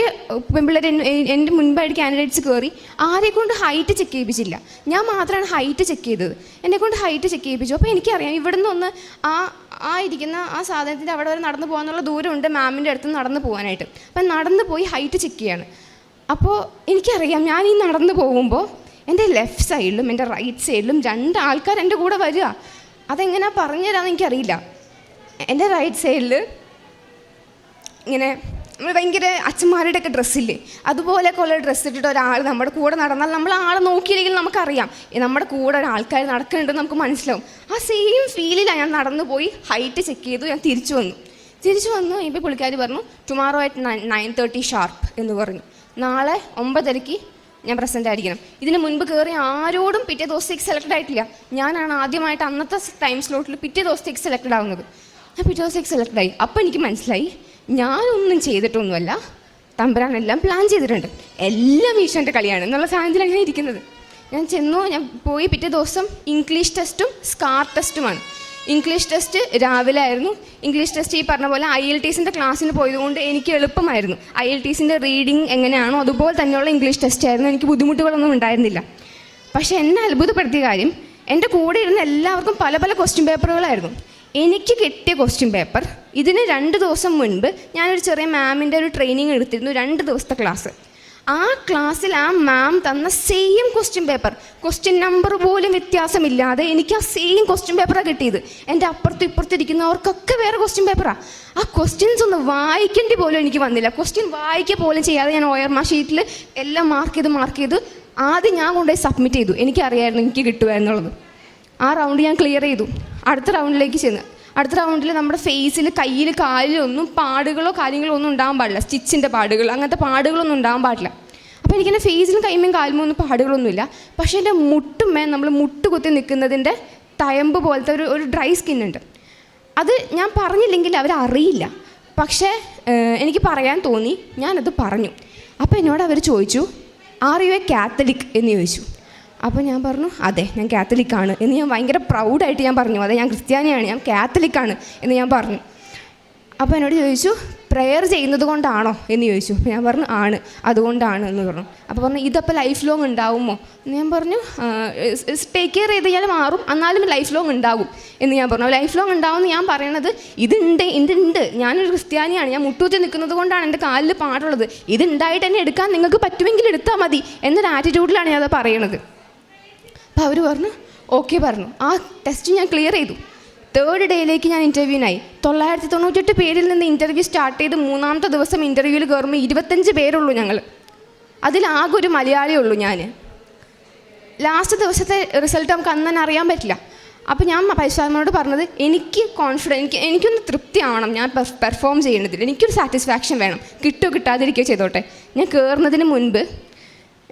പെൺപിള്ളേർ എന്റെ മുൻപായിട്ട് കാൻഡിഡേറ്റ്സ് കയറി ആരെ കൊണ്ട് ഹൈറ്റ് ചെക്ക് ചെയ്യിപ്പിച്ചില്ല. ഞാൻ മാത്രമാണ് ഹൈറ്റ് ചെക്ക് ചെയ്തത്. എന്നെ കൊണ്ട് ഹൈറ്റ് ചെക്ക് ചെയ്യിപ്പിച്ചു. അപ്പോൾ എനിക്കറിയാം ഇവിടെ നിന്ന് ആ ആ ഇരിക്കുന്ന ആ സാധനത്തിന്റെ അവിടെ വരെ നടന്നു പോകാനുള്ള ദൂരമുണ്ട് മാമിന്റെ അടുത്ത് നടന്നു പോകാനായിട്ട്. അപ്പം നടന്നു പോയി ഹൈറ്റ് ചെക്ക് ചെയ്യാണ്. അപ്പോൾ എനിക്കറിയാം ഞാൻ ഈ നടന്നു പോകുമ്പോൾ എന്റെ ലെഫ്റ്റ് സൈഡിലും എന്റെ റൈറ്റ് സൈഡിലും രണ്ട് ആൾക്കാർ എന്റെ കൂടെ വരിക. അതെങ്ങനെയാണ് പറഞ്ഞു തരാമെന്ന് എനിക്കറിയില്ല. എന്റെ റൈറ്റ് സൈഡിൽ ഇങ്ങനെ നമ്മൾ ഭയങ്കര അച്ഛന്മാരുടെ ഒക്കെ ഡ്രസ്സില്ലേ അതുപോലെയൊക്കെ ഉള്ള ഡ്രസ്സ് ഇട്ടിട്ട് ഒരാൾ നമ്മുടെ കൂടെ നടന്നാൽ നമ്മൾ ആളെ നോക്കിയില്ലെങ്കിൽ നമുക്കറിയാം. നമ്മുടെ കൂടെ ഒരാൾക്കാർ നടക്കുന്നുണ്ടെന്ന് നമുക്ക് മനസ്സിലാവും. ആ സെയിം ഫീലിലാണ് ഞാൻ നടന്നു പോയി ഹൈറ്റ് ചെക്ക് ചെയ്തു ഞാൻ തിരിച്ചു വന്നു. തിരിച്ചു വന്നു ഇപ്പോൾ പുള്ളിക്കാരി പറഞ്ഞു tomorrow at nine thirty sharp എന്ന് പറഞ്ഞു. നാളെ ഒമ്പതരയ്ക്ക് ഞാൻ പ്രസന്റ് ആയിരിക്കണം. ഇതിന് മുൻപ് കയറി ആരോടും പിറ്റേ ദിവസത്തേക്ക് സെലക്ട് ആയിട്ടില്ല. ഞാനാണ് ആദ്യമായിട്ട് അന്നത്തെ ടൈം സ്ലോട്ടിൽ പിറ്റേ ദിവസത്തേക്ക് സെലക്ട് ആവുന്നത്. ഞാൻ പിറ്റേ ദിവസത്തേക്ക് സെലക്ട് ആയി. അപ്പോൾ എനിക്ക് മനസ്സിലായി ഞാനൊന്നും ചെയ്തിട്ടൊന്നുമല്ല. തമ്പുരാനെല്ലാം പ്ലാൻ ചെയ്തിട്ടുണ്ട്. എല്ലാം ഈശോന്റെ കളിയാണ് എന്നുള്ള സാഹചര്യത്തിലാണ് ഞാൻ ഇരിക്കുന്നത്. ഞാൻ ചെന്നു ഞാൻ പോയി പിറ്റേ ദിവസം ഇംഗ്ലീഷ് ടെസ്റ്റും സ്കാർ ടെസ്റ്റുമാണ് ഇംഗ്ലീഷ് ടെസ്റ്റ് രാവിലെ ആയിരുന്നു. ഇംഗ്ലീഷ് ടെസ്റ്റ് ഈ പറഞ്ഞ പോലെ ഐ എൽ ടീസിന്റെ ക്ലാസ്സിന് പോയതുകൊണ്ട് എനിക്ക് എളുപ്പമായിരുന്നു. ഐ എൽ ടീസിന്റെ റീഡിങ് എങ്ങനെയാണോ അതുപോലെ തന്നെയുള്ള ഇംഗ്ലീഷ് ടെസ്റ്റ് ആയിരുന്നു. എനിക്ക് ബുദ്ധിമുട്ടുകളൊന്നും ഉണ്ടായിരുന്നില്ല. പക്ഷേ എന്നെ അത്ഭുതപ്പെടുത്തിയ കാര്യം എന്റെ കൂടെ ഇരുന്ന എല്ലാവർക്കും പല പല ക്വസ്റ്റ്യൻ പേപ്പറുകളായിരുന്നു എനിക്ക് കിട്ടിയ ക്വസ്റ്റ്യൻ പേപ്പർ ഇതിന് രണ്ട് ദിവസം മുൻപ് ഞാനൊരു ചെറിയ മാമിന്റെ ഒരു ട്രെയിനിങ് എടുത്തിരുന്നു രണ്ട് ദിവസത്തെ ക്ലാസ് ആ ക്ലാസ്സിൽ ആ മാം തന്ന same question paper question number പോലും വ്യത്യാസമില്ലാതെ എനിക്ക് ആ സെയിം ക്വസ്റ്റ്യൻ പേപ്പറാണ് കിട്ടിയത്. എന്റെ അപ്പുറത്തും ഇപ്പുറത്തും ഇരിക്കുന്നവർക്കൊക്കെ വേറെ ക്വസ്റ്റ്യൻ പേപ്പറാണ് ആ. ക്വസ്റ്റ്യൻസ് ഒന്ന് വായിക്കേണ്ടി പോലും എനിക്ക് വന്നില്ല. ക്വസ്റ്റ്യൻ വായിക്കുക പോലും ചെയ്യാതെ ഞാൻ ഒയർമ ഷീറ്റിൽ എല്ലാം മാർക്ക് ചെയ്ത് മാർക്ക് ചെയ്ത് ആദ്യം ഞാൻ കൊണ്ടുപോയി സബ്മിറ്റ് ചെയ്തു. എനിക്കറിയായിരുന്നു എനിക്ക് കിട്ടുമായിരുന്നുള്ളത് ആ റൗണ്ട് ഞാൻ ക്ലിയർ ചെയ്തു. അടുത്ത റൗണ്ടിലേക്ക് ചെന്ന്. അടുത്ത റൗണ്ടിൽ നമ്മുടെ ഫേസിൽ കയ്യിൽ കാലിലൊന്നും പാടുകളോ കാര്യങ്ങളോ ഒന്നും ഉണ്ടാകാൻ പാടില്ല. സ്റ്റിച്ചിന്റെ പാടുകൾ അങ്ങനത്തെ പാടുകളൊന്നും ഉണ്ടാകാൻ പാടില്ല. അപ്പോൾ എനിക്കെന്റെ ഫേസിലും കൈമയും കാലുമോ ഒന്നും പാടുകളൊന്നുമില്ല. പക്ഷേ എന്റെ മുട്ടുമേ നമ്മൾ മുട്ട് കുത്തി നിൽക്കുന്നതിന്റെ തയമ്പ് പോലത്തെ ഒരു ഒരു ഡ്രൈ സ്കിൻ ഉണ്ട്. അത് ഞാൻ പറഞ്ഞില്ലെങ്കിൽ അവരറിയില്ല പക്ഷേ എനിക്ക് പറയാൻ തോന്നി. ഞാനത് പറഞ്ഞു. അപ്പോൾ എന്നോട് അവർ ചോദിച്ചു ആർ യു എ കാത്തലിക് എന്ന് ചോദിച്ചു. അപ്പോൾ ഞാൻ പറഞ്ഞു അതെ ഞാൻ കാത്തലിക്കാണ് എന്ന് ഞാൻ ഭയങ്കര പ്രൗഡായിട്ട് ഞാൻ പറഞ്ഞു. അതെ ഞാൻ ക്രിസ്ത്യാനിയാണ് ഞാൻ കാത്തലിക്കാണ് എന്ന് ഞാൻ പറഞ്ഞു. അപ്പോൾ എന്നോട് ചോദിച്ചു പ്രെയർ ചെയ്യുന്നത് കൊണ്ടാണോ? എന്ന് ചോദിച്ചു. ഞാൻ പറഞ്ഞു ആണ് അതുകൊണ്ടാണ് എന്ന് പറഞ്ഞു. അപ്പോൾ പറഞ്ഞു ഇതപ്പോൾ ലൈഫ് ലോങ് ഉണ്ടാവുമോ? എന്ന് ഞാൻ പറഞ്ഞു ടേക്ക് കെയർ ചെയ്ത് കഴിഞ്ഞാൽ മാറും എന്നാലും ലൈഫ് ലോങ് ഉണ്ടാകും എന്ന് ഞാൻ പറഞ്ഞു. ലൈഫ് ലോങ് ഉണ്ടാവുമെന്ന് ഞാൻ പറയണത് ഇതുണ്ട് ഇതുണ്ട്. ഞാനൊരു ക്രിസ്ത്യാനിയാണ്. ഞാൻ മുട്ടൂത്തി നിൽക്കുന്നത് കൊണ്ടാണ് എന്റെ കാലിൽ പാടുള്ളത്. ഇതുണ്ടായിട്ട് തന്നെ എടുക്കാൻ നിങ്ങൾക്ക് പറ്റുമെങ്കിൽ എടുത്താൽ മതി എന്നൊരു ആറ്റിറ്റ്യൂഡിലാണ് ഞാൻ അത് പറയണത്. അപ്പോൾ അവർ പറഞ്ഞു ഓക്കെ പറഞ്ഞു. ആ ടെസ്റ്റ് ഞാൻ ക്ലിയർ ചെയ്തു. തേർഡ് ഡേയിലേക്ക് ഞാൻ ഇന്റർവ്യൂവിനായി തൊള്ളായിരത്തി തൊണ്ണൂറ്റെട്ട് പേരിൽ നിന്ന് ഇന്റർവ്യൂ സ്റ്റാർട്ട് ചെയ്ത് മൂന്നാമത്തെ ദിവസം ഇന്റർവ്യൂവിൽ കയറുമ്പോൾ ഇരുപത്തഞ്ച് പേരുള്ളൂ ഞങ്ങൾ അതിലാകെ ഒരു മലയാളിയേ ഉള്ളൂ ഞാൻ ലാസ്റ്റ് ദിവസത്തെ റിസൾട്ട് നമുക്ക് അന്ന് അറിയാൻ പറ്റില്ല. അപ്പോൾ ഞാൻ പരിശോധനയോട് പറഞ്ഞത് എനിക്ക് കോൺഫിഡൻസ് എനിക്ക് എനിക്കൊന്ന് തൃപ്തിയാവണം ഞാൻ പെർഫോം ചെയ്യുന്നതിൽ. എനിക്കൊരു സാറ്റിസ്ഫാക്ഷൻ വേണം. കിട്ടുമോ കിട്ടാതിരിക്കുകയോ ചെയ്തോട്ടെ. ഞാൻ കയറുന്നതിന് മുൻപ്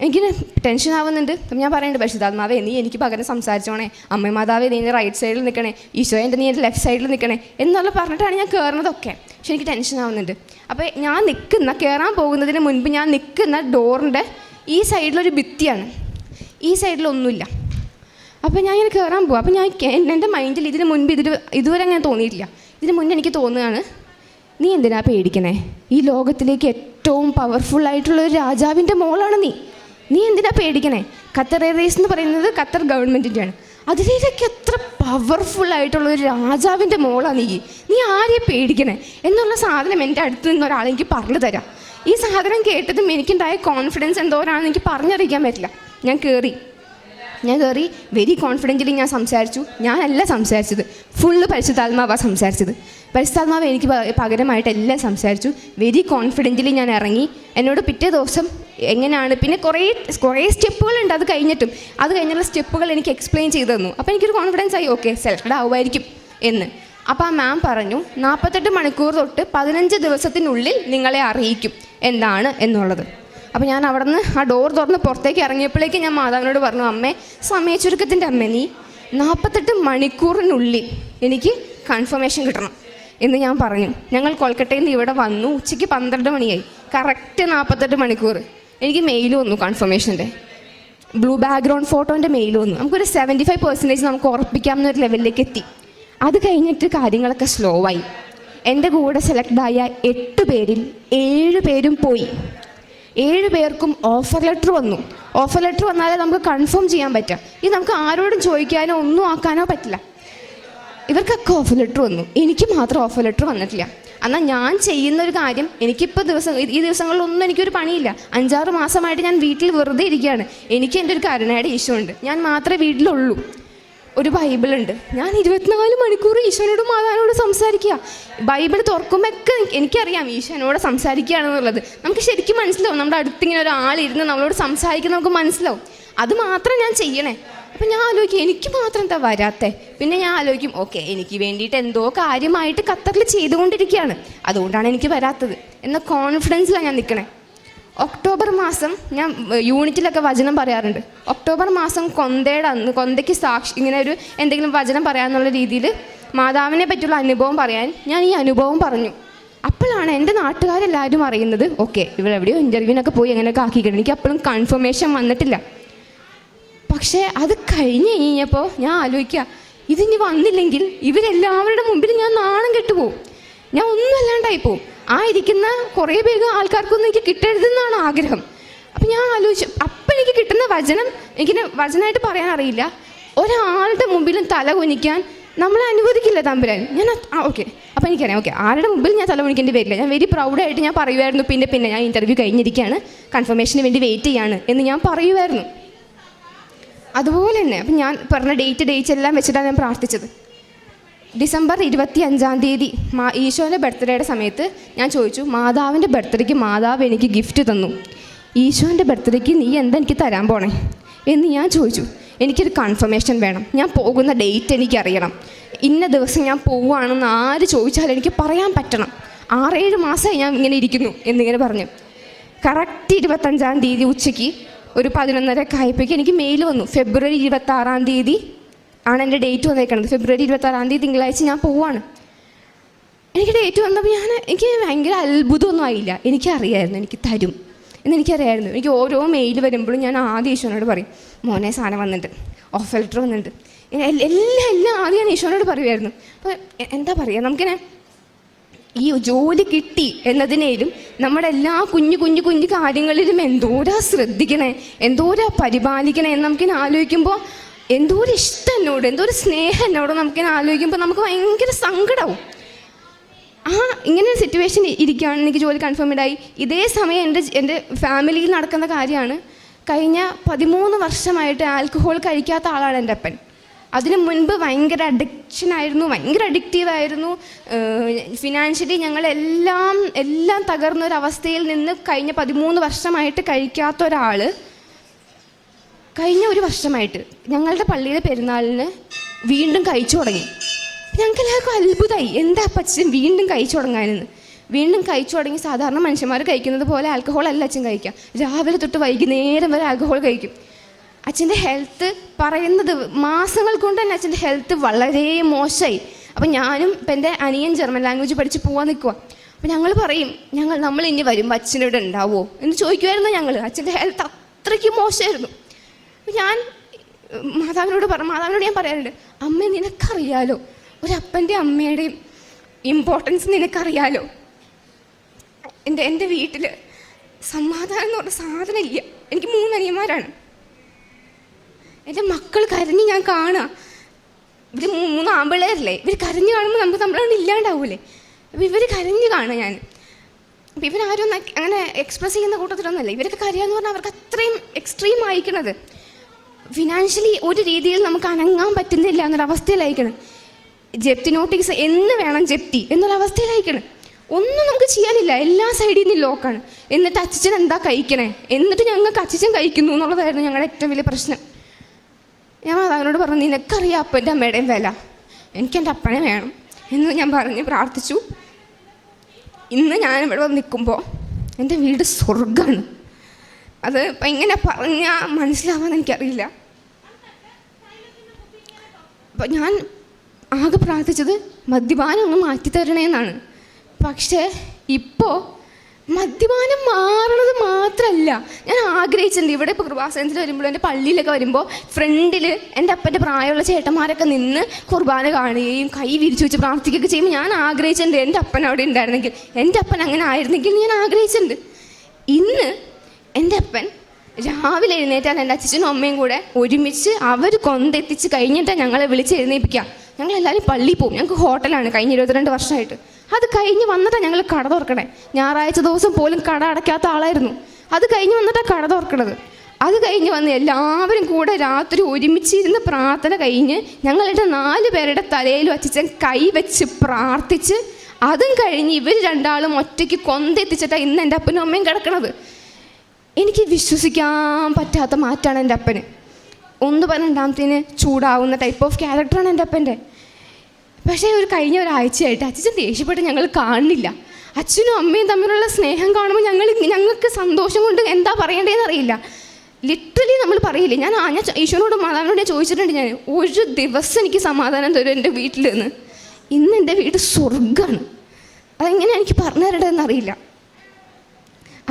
എനിക്ക് ടെൻഷൻ ആവുന്നുണ്ട്. അപ്പം ഞാൻ പറയുന്നുണ്ട് പരിശുദ്ധാത്മാവേ നീ എനിക്ക് പകരം സംസാരിച്ചോണേ. അമ്മ മാതാവേ നീ എന്റെ റൈറ്റ് സൈഡിൽ നിൽക്കണേ ഈശോ എന്റെ നീ എന്റെ ലെഫ്റ്റ് സൈഡിൽ നിൽക്കണേ എന്നുള്ള പറഞ്ഞിട്ടാണ് ഞാൻ കയറുന്നതൊക്കെ പക്ഷെ എനിക്ക് ടെൻഷൻ ആവുന്നുണ്ട്. അപ്പോൾ ഞാൻ നിൽക്കുന്ന കയറാൻ പോകുന്നതിന് മുൻപ് ഞാൻ നിൽക്കുന്ന ഡോറിന്റെ ഈ സൈഡിലൊരു ഭിത്തിയാണ്. ഈ സൈഡിലൊന്നുമില്ല അപ്പോൾ ഞാൻ ഇങ്ങനെ കയറാൻ പോകും അപ്പോൾ ഞാൻ എന്റെ മൈൻഡിൽ ഇതിന് മുൻപ് ഇതിൽ ഇതുവരെ അങ്ങനെ തോന്നിയിട്ടില്ല. ഇതിന് മുൻപ് എനിക്ക് തോന്നുകയാണ് നീ എന്തിനാ പേടിക്കണേ? ഈ ലോകത്തിലേക്ക് ഏറ്റവും പവർഫുൾ ആയിട്ടുള്ള ഒരു രാജാവിന്റെ മോളാണ് നീ. നീ എന്തിനാ പേടിക്കണേ? ഖത്തർ എയർവേസ് എന്ന് പറയുന്നത് ഖത്തർ ഗവൺമെന്റിന്റെയാണ് അതിലേക്ക് എത്ര പവർഫുൾ ആയിട്ടുള്ള ഒരു രാജാവിന്റെ മോളാണ് നീ. നീ ആരെയും പേടിക്കണേ? എന്നുള്ള സാധനം എന്റെ അടുത്ത് നിന്ന് ഒരാളെനിക്ക് പറഞ്ഞു തരാം. ഈ സാധനം കേട്ടതും എനിക്കുണ്ടായ കോൺഫിഡൻസ് എന്തോരാണെന്ന് എനിക്ക് പറഞ്ഞറിയിക്കാൻ പറ്റില്ല. ഞാൻ കയറി ഞാൻ കയറി വെരി കോൺഫിഡന്റലി ഞാൻ സംസാരിച്ചു. ഞാനല്ല സംസാരിച്ചത്. ഫുള്ള് പരിശുദ്ധാത്മാവാണ് സംസാരിച്ചത്. പരിശുദ്ധാത്മാവ് എനിക്ക് പകരമായിട്ട് എല്ലാം സംസാരിച്ചു. വെരി കോൺഫിഡന്റലി ഞാൻ ഇറങ്ങി. എന്നോട് പിറ്റേ ദിവസം എങ്ങനെയാണ്? പിന്നെ കുറേ കുറേ സ്റ്റെപ്പുകളുണ്ട് അത് കഴിഞ്ഞിട്ടും. അത് കഴിഞ്ഞുള്ള സ്റ്റെപ്പുകൾ എനിക്ക് എക്സ്പ്ലെയിൻ ചെയ്തു തന്നു. അപ്പോൾ എനിക്കൊരു കോൺഫിഡൻസ് ആയി. ഓക്കെ സെലക്റ്റഡ് ആവുമായിരിക്കും എന്ന്. അപ്പോൾ ആ മാം പറഞ്ഞു നാൽപ്പത്തെട്ട് മണിക്കൂർ തൊട്ട് പതിനഞ്ച് ദിവസത്തിനുള്ളിൽ നിങ്ങളെ അറിയിക്കും എന്താണ് എന്നുള്ളത്. അപ്പോൾ ഞാൻ അവിടെ നിന്ന് ആ ഡോർ തുറന്ന് പുറത്തേക്ക് ഇറങ്ങിയപ്പോഴേക്ക് ഞാൻ മാതാവിനോട് പറഞ്ഞു അമ്മേ സമയച്ചുരുക്കത്തിന്റെ അമ്മ നീ നാൽപ്പത്തെട്ട് മണിക്കൂറിനുള്ളിൽ എനിക്ക് കൺഫർമേഷൻ കിട്ടണം. എന്ന് ഞാൻ പറഞ്ഞു. ഞങ്ങൾ കൊൽക്കട്ടയിൽ നിന്ന് ഇവിടെ വന്നു. ഉച്ചയ്ക്ക് പന്ത്രണ്ട് മണിയായി. കറക്റ്റ് നാൽപ്പത്തെട്ട് മണിക്കൂർ. എനിക്ക് മെയിൽ വന്നു കൺഫർമേഷന്റെ ബ്ലൂ ബാക്ക്ഗ്രൗണ്ട് ഫോട്ടോന്റെ മെയിൽ വന്നു. നമുക്കൊരു സെവന്റി ഫൈവ് പെർസെന്റേജ് നമുക്ക് ഉറപ്പിക്കാവുന്ന ഒരു ലെവലിലേക്ക് എത്തി. അത് കഴിഞ്ഞിട്ട് കാര്യങ്ങളൊക്കെ സ്ലോ ആയി. എന്റെ കൂടെ സെലക്ട് ആയ എട്ട് പേരിൽ ഏഴ് പേരും പോയി. ഏഴ് പേർക്കും ഓഫർ ലെറ്റർ വന്നു. ഓഫർ ലെറ്റർ വന്നാലേ നമുക്ക് കൺഫേം ചെയ്യാൻ പറ്റുക. ഇത് നമുക്ക് ആരോടും ചോദിക്കാനോ ഒന്നും ആക്കാനോ പറ്റില്ല. ഇവർക്കൊക്കെ ഓഫർ ലെറ്റർ വന്നു. എനിക്ക് മാത്രം ഓഫർ ലെറ്റർ വന്നിട്ടില്ല. എന്നാൽ ഞാൻ ചെയ്യുന്ന ഒരു കാര്യം എനിക്കിപ്പോൾ ദിവസം ഈ ദിവസങ്ങളിലൊന്നും എനിക്കൊരു പണിയില്ല. അഞ്ചാറ് മാസമായിട്ട് ഞാൻ വീട്ടിൽ വെറുതെ ഇരിക്കുകയാണ്. എനിക്ക് എന്റെ ഒരു കരുണയുടെ ഈശോ ഉണ്ട്. ഞാൻ മാത്രമേ വീട്ടിലുള്ളൂ. ഒരു ബൈബിളുണ്ട് ഞാൻ ഇരുപത്തിനാല് മണിക്കൂർ ഈശോനോട് മാതാവിനോട് സംസാരിക്കുക. ബൈബിൾ തുറക്കുമ്പോഴൊക്കെ എനിക്കറിയാം ഈശോനോട് സംസാരിക്കുകയാണെന്നുള്ളത് നമുക്ക് ശരിക്കും മനസ്സിലാവും. നമ്മുടെ അടുത്തിങ്ങനെ ഒരാളിരുന്ന് നമ്മളോട് സംസാരിക്കുന്ന നമുക്ക് മനസ്സിലാവും. അത് മാത്രം ഞാൻ ചെയ്യണേ. അപ്പം ഞാൻ ആലോചിക്കും എനിക്ക് മാത്രം എന്താ വരാത്തെ? പിന്നെ ഞാൻ ആലോചിക്കും ഓക്കെ എനിക്ക് വേണ്ടിയിട്ട് എന്തോ കാര്യമായിട്ട് ഖത്തറിൽ ചെയ്തുകൊണ്ടിരിക്കുകയാണ്. അതുകൊണ്ടാണ് എനിക്ക് വരാത്തത്. എന്ന കോൺഫിഡൻസിലാണ് ഞാൻ നിൽക്കണേ ഒക്ടോബർ മാസം ഞാൻ യൂണിറ്റിലൊക്കെ വചനം പറയാറുണ്ട്. ഒക്ടോബർ മാസം കൊന്തയുടെ അന്ന് കൊന്തയ്ക്ക് സാക്ഷി ഇങ്ങനെ ഒരു എന്തെങ്കിലും വചനം പറയാമെന്നുള്ള രീതിയിൽ മാതാവിനെ പറ്റിയുള്ള അനുഭവം പറയാൻ ഞാൻ ഈ അനുഭവം പറഞ്ഞു. അപ്പോഴാണ് എന്റെ നാട്ടുകാരെല്ലാവരും അറിയുന്നത് ഓക്കെ ഇവളെവിടെയോ ഇന്റർവ്യൂവിനൊക്കെ പോയി അങ്ങനെയൊക്കെ ആക്കിക്കണം എനിക്ക് അപ്പോഴും കൺഫർമേഷൻ വന്നിട്ടില്ല. പക്ഷേ അത് കഴിഞ്ഞ് കഴിഞ്ഞപ്പോൾ ഞാൻ ആലോചിക്കുക ഇതിനി വന്നില്ലെങ്കിൽ ഇവരെല്ലാവരുടെ മുമ്പിൽ ഞാൻ നാണം കെട്ടുപോകും ഞാൻ ഒന്നും പോകും ആ ഇരിക്കുന്ന കുറേ പേര് ആൾക്കാർക്കൊന്നും എനിക്ക് കിട്ടരുതെന്നാണ് ആഗ്രഹം. അപ്പം ഞാൻ ആലോചിച്ചു അപ്പം എനിക്ക് കിട്ടുന്ന വചനം എനിക്ക് വചനമായിട്ട് പറയാൻ അറിയില്ല. ഒരാളുടെ മുമ്പിലും തല കുനിക്കാൻ നമ്മൾ അനുവദിക്കില്ല തമ്പുരാൻ. ഞാൻ ആ ഓക്കെ. അപ്പം എനിക്കറിയാം ഓക്കെ. ആരുടെ മുമ്പിൽ ഞാൻ തല കുനിക്കേണ്ടി വരില്ല. ഞാൻ വെരി പ്രൗഡായിട്ട് ഞാൻ പറയുമായിരുന്നു പിന്നെ പിന്നെ ഞാൻ ഇന്റർവ്യൂ കഴിഞ്ഞിരിക്കുകയാണ്. കൺഫർമേഷന് വേണ്ടി വെയിറ്റ് ചെയ്യാണ് എന്ന് ഞാൻ പറയുമായിരുന്നു. അതുപോലെ തന്നെ അപ്പം ഞാൻ പറഞ്ഞ ഡേറ്റ് ഡേറ്റ്സ് എല്ലാം വെച്ചിട്ടാണ് ഞാൻ പ്രാർത്ഥിച്ചത്. ഡിസംബർ ഇരുപത്തി അഞ്ചാം തീയതി മാ ഈശോന്റെ ബർത്ത്ഡേയുടെ സമയത്ത് ഞാൻ ചോദിച്ചു മാതാവിന്റെ ബർത്ത്ഡേക്ക് മാതാവ് എനിക്ക് ഗിഫ്റ്റ് തന്നു. ഈശോന്റെ ബർത്ത്ഡേക്ക് നീ എന്താ എനിക്ക് തരാൻ പോണേ? എന്ന് ഞാൻ ചോദിച്ചു. എനിക്കൊരു കൺഫർമേഷൻ വേണം. ഞാൻ പോകുന്ന ഡേറ്റ് എനിക്കറിയണം. ഇന്ന ദിവസം ഞാൻ പോവുകയാണെന്ന് ആര് ചോദിച്ചാലും എനിക്ക് പറയാൻ പറ്റണം. ആറേഴ് മാസമായി ഞാൻ ഇങ്ങനെ ഇരിക്കുന്നു എന്നിങ്ങനെ പറഞ്ഞു. കറക്റ്റ് ഇരുപത്തഞ്ചാം തീയതി ഉച്ചയ്ക്ക് ഒരു പതിനൊന്നര ആയപ്പോഴേക്കും എനിക്ക് മെയിൽ വന്നു. ഫെബ്രുവരി ഇരുപത്തി ആറാം തീയതി ആണ് എന്റെ ഡേറ്റ് വന്നേക്കണത്. ഫെബ്രുവരി ഇരുപത്തി ആറാം തീയതി തിങ്കളാഴ്ച ഞാൻ പോവാണ്. എനിക്ക് ഡേറ്റ് വന്നപ്പോൾ ഞാൻ എനിക്ക് ഭയങ്കര അത്ഭുതമൊന്നും ആയില്ല. എനിക്കറിയായിരുന്നു എനിക്ക് തരും എന്നെനിക്കറിയായിരുന്നു എനിക്ക് ഓരോ മെയിൽ വരുമ്പോഴും ഞാൻ ആദ്യം ഈശോനോട് പറയും മോനെ സാധനം വന്നിട്ട് ഓഫ് ലെറ്റർ വന്നിട്ട് എല്ലാം എല്ലാം ആദ്യം ഞാൻ ഈശോനോട് പറയുമായിരുന്നു. അപ്പോൾ എന്താ പറയുക നമുക്കിങ്ങനെ ഈ ജോലി കിട്ടി എന്നതിനേലും നമ്മുടെ എല്ലാ കുഞ്ഞു കുഞ്ഞു കുഞ്ഞു കാര്യങ്ങളിലും എന്തോരാ ശ്രദ്ധിക്കണേ എന്തോരാ പരിപാലിക്കണേ എന്ന് നമുക്കിങ്ങനെ ആലോചിക്കുമ്പോൾ എന്തോരം ഇഷ്ടം എന്നോട് എന്തോരം സ്നേഹം എന്നോട് നമുക്കിങ്ങനെ ആലോചിക്കുമ്പോൾ നമുക്ക് ഭയങ്കര സങ്കടവും. ആ ഇങ്ങനെ ഒരു സിറ്റുവേഷൻ ഇരിക്കുകയാണ് എനിക്ക് ജോലി കൺഫേംഡ് ആയി. ഇതേ സമയം എന്റെ എന്റെ ഫാമിലിയിൽ നടക്കുന്ന കാര്യമാണ്. കഴിഞ്ഞ പതിമൂന്ന് വർഷമായിട്ട് ആൽക്കഹോൾ കഴിക്കാത്ത ആളാണ് എന്റെ അപ്പൻ. അതിന് മുൻപ് ഭയങ്കര അഡിക്ഷൻ ആയിരുന്നു ഭയങ്കര അഡിക്റ്റീവ് ആയിരുന്നു. ഫിനാൻഷ്യലി ഞങ്ങളെല്ലാം എല്ലാം തകർന്ന ഒരു അവസ്ഥയിൽ നിന്ന് കഴിഞ്ഞ പതിമൂന്ന് വർഷമായിട്ട് കഴിക്കാത്ത ഒരാൾ കഴിഞ്ഞ ഒരു വർഷമായിട്ട് ഞങ്ങളുടെ പള്ളിയിലെ പെരുന്നാളിന് വീണ്ടും കഴിച്ചു തുടങ്ങി. ഞങ്ങൾക്ക് എല്ലാവർക്കും അത്ഭുതമായി എന്താ അപ്പച്ചൻ വീണ്ടും കഴിച്ചു തുടങ്ങാനെന്ന്? വീണ്ടും കഴിച്ചു തുടങ്ങി. സാധാരണ മനുഷ്യന്മാർ കഴിക്കുന്നത് പോലെ ആൽക്കഹോൾ അല്ല അച്ഛൻ കഴിക്കുക. രാവിലെ തൊട്ട് വൈകുന്നേരം വരെ ആൽക്കഹോൾ കഴിക്കും. അച്ഛന്റെ ഹെൽത്ത് പറയുന്നത് മാസങ്ങൾ കൊണ്ട് തന്നെ അച്ഛന്റെ ഹെൽത്ത് വളരെ മോശമായി. അപ്പം ഞാനും ഇപ്പം എന്റെ അനിയൻ ജർമ്മൻ ലാംഗ്വേജ് പഠിച്ച് പോകാൻ നിൽക്കുക അപ്പം ഞങ്ങൾ പറയും ഞങ്ങൾ നമ്മൾ ഇനി വരുമ്പോൾ അച്ഛനിവിടെ ഉണ്ടാവുമോ എന്ന് ചോദിക്കുമായിരുന്നു ഞങ്ങൾ. അച്ഛന്റെ ഹെൽത്ത് അത്രയ്ക്ക് മോശമായിരുന്നു. ഞാൻ മാതാവിനോട് പറ മാതാവിനോട് ഞാൻ പറയാറുണ്ട് അമ്മ നിനക്കറിയാലോ? ഒരപ്പന്റെ അമ്മയുടെയും ഇമ്പോർട്ടൻസ് നിനക്കറിയാലോ? എന്റെ എന്റെ വീട്ടിൽ സമാധാനം എന്ന് പറഞ്ഞ സാധനം ഇല്ല. എനിക്ക് മൂന്ന് അനിയന്മാരാണ് എന്റെ മക്കൾ കരഞ്ഞ് ഞാൻ കാണാം. ഇവർ മൂന്ന് ആമ്പിള്ളേരല്ലേ ഇവർ കരഞ്ഞു കാണുമ്പോൾ നമുക്ക് നമ്മളോട് ഇല്ലാണ്ടാവൂലേ? അപ്പോൾ ഇവർ കരഞ്ഞ് കാണാ ഞാൻ അപ്പം ഇവരാരും അങ്ങനെ എക്സ്പ്രസ് ചെയ്യുന്ന കൂട്ടത്തിലൊന്നുമല്ല. ഇവരൊക്കെ കരയാന്ന് പറഞ്ഞാൽ അവർക്ക് അത്രയും എക്സ്ട്രീം ആയിക്കണത് ഫിനാൻഷ്യലി ഒരു രീതിയിൽ നമുക്ക് അനങ്ങാൻ പറ്റുന്നില്ല എന്നൊരവസ്ഥയിലായിക്കണം ജപ്തി നോട്ടീസ് എന്ന് വേണം ജപ്തി എന്നൊരവസ്ഥയിലായിക്കണം ഒന്നും നമുക്ക് ചെയ്യാനില്ല. എല്ലാ സൈഡിൽ നിന്നും ലോക്കാണ് എന്നിട്ട് അച്ഛൻ എന്താ കഴിക്കണേ? എന്നിട്ട് ഞങ്ങൾക്ക് അച്ഛൻ കഴിക്കുന്നു എന്നുള്ളതായിരുന്നു ഞങ്ങളുടെ ഏറ്റവും വലിയ പ്രശ്നം. ഞാൻ മാതാവിനോട് പറഞ്ഞു നിനക്കറിയാം അപ്പന്റെ അമ്മയുടെയും വില. എനിക്ക് എന്റെ അപ്പനെ വേണം. എന്ന് ഞാൻ പറഞ്ഞ് പ്രാർത്ഥിച്ചു. ഇന്ന് ഞാൻ ഇവിടെ വന്ന് നിൽക്കുമ്പോൾ എന്റെ വീട് സ്വർഗമാണ് അത് ഇപ്പം എങ്ങനെ പറഞ്ഞാൽ മനസ്സിലാവാൻ എനിക്കറിയില്ല. അപ്പം ഞാൻ ആകെ പ്രാർത്ഥിച്ചത് മദ്യപാനം ഒന്ന് മാറ്റിത്തരണേ എന്നാണ് പക്ഷേ ഇപ്പോൾ മദ്യപാനം മാറണത് മാത്രമല്ല ഞാൻ ആഗ്രഹിച്ചിട്ടുണ്ട്. ഇവിടെ ഇപ്പോൾ കൃപാസനത്തിൽ വരുമ്പോൾ എന്റെ പള്ളിയിലൊക്കെ വരുമ്പോൾ ഫ്രണ്ടിൽ എന്റെ അപ്പന്റെ പ്രായമുള്ള ചേട്ടന്മാരൊക്കെ നിന്ന് കുർബാന കാണുകയും കൈ വിരിച്ചു വെച്ച് പ്രാർത്ഥിക്കുകയൊക്കെ ചെയ്യുമ്പോൾ ഞാൻ ആഗ്രഹിച്ചിട്ടുണ്ട്. എന്റെ അപ്പൻ അവിടെ ഉണ്ടായിരുന്നെങ്കിൽ. എന്റെ അപ്പൻ അങ്ങനെ ആയിരുന്നെങ്കിൽ ഞാൻ ആഗ്രഹിച്ചിട്ടുണ്ട്. ഇന്ന് എന്റെ അപ്പൻ രാവിലെ എഴുന്നേറ്റാൽ എന്റെ അച്ഛനും അമ്മയും കൂടെ ഒരുമിച്ച് അവർ കൊണ്ടെത്തിച്ച് കഴിഞ്ഞിട്ടാണ് ഞങ്ങളെ വിളിച്ച് എഴുന്നേൽപ്പിക്കുക. ഞങ്ങൾ എല്ലാവരും പള്ളിയിൽ പോകും. ഞങ്ങൾക്ക് ഹോട്ടലാണ് കഴിഞ്ഞ ഇരുപത്തിരണ്ട് വർഷമായിട്ട്. അത് കഴിഞ്ഞ് വന്നിട്ടാണ് ഞങ്ങൾ കട തുറക്കണേ. ഞായറാഴ്ച ദിവസം പോലും കട അടയ്ക്കാത്ത ആളായിരുന്നു. അത് കഴിഞ്ഞ് വന്നിട്ടാണ് കട തുറക്കണത്. അത് കഴിഞ്ഞ് വന്ന് എല്ലാവരും കൂടെ രാത്രി ഒരുമിച്ചിരുന്ന് പ്രാർത്ഥന കഴിഞ്ഞ് ഞങ്ങളുടെ നാല് പേരുടെ തലയിൽ വച്ചിച്ച് കൈ വെച്ച് പ്രാർത്ഥിച്ച് അതും കഴിഞ്ഞ് ഇവർ രണ്ടാളും ഒറ്റയ്ക്ക് കൊന്തെത്തിച്ചിട്ടാണ് ഇന്ന് എന്റെ അപ്പനും അമ്മയും കിടക്കണത്. എനിക്ക് വിശ്വസിക്കാൻ പറ്റാത്ത മാറ്റാണ് എന്റെ അപ്പന്. ഒന്ന് പന്ത്രണ്ടാമത്തേന് ചൂടാവുന്ന ടൈപ്പ് ഓഫ് ക്യാരക്ടറാണ് എന്റെ അപ്പന്റെ. പക്ഷേ ഒരു കഴിഞ്ഞ ഒരാഴ്ചയായിട്ട് അച്ഛൻ ദേഷ്യപ്പെട്ട് ഞങ്ങൾ കാണുന്നില്ല. അച്ഛനും അമ്മയും തമ്മിലുള്ള സ്നേഹം കാണുമ്പോൾ ഞങ്ങൾ ഞങ്ങൾക്ക് സന്തോഷം കൊണ്ട് എന്താ പറയേണ്ടതെന്ന് അറിയില്ല. ലിറ്ററലി നമ്മൾ പറയില്ലേ ഞാൻ ആ ഞാൻ ഈശോനോട് മാതാവിനോട് ചോദിച്ചിട്ടുണ്ട് ഞാൻ ഒരു ദിവസം എനിക്ക് സമാധാനം തരും എന്റെ വീട്ടിൽ നിന്ന് ഇന്ന് എന്റെ വീട് സ്വർഗമാണ് അതെങ്ങനെ എനിക്ക് പറഞ്ഞു തരേണ്ടതെന്ന് അറിയില്ല.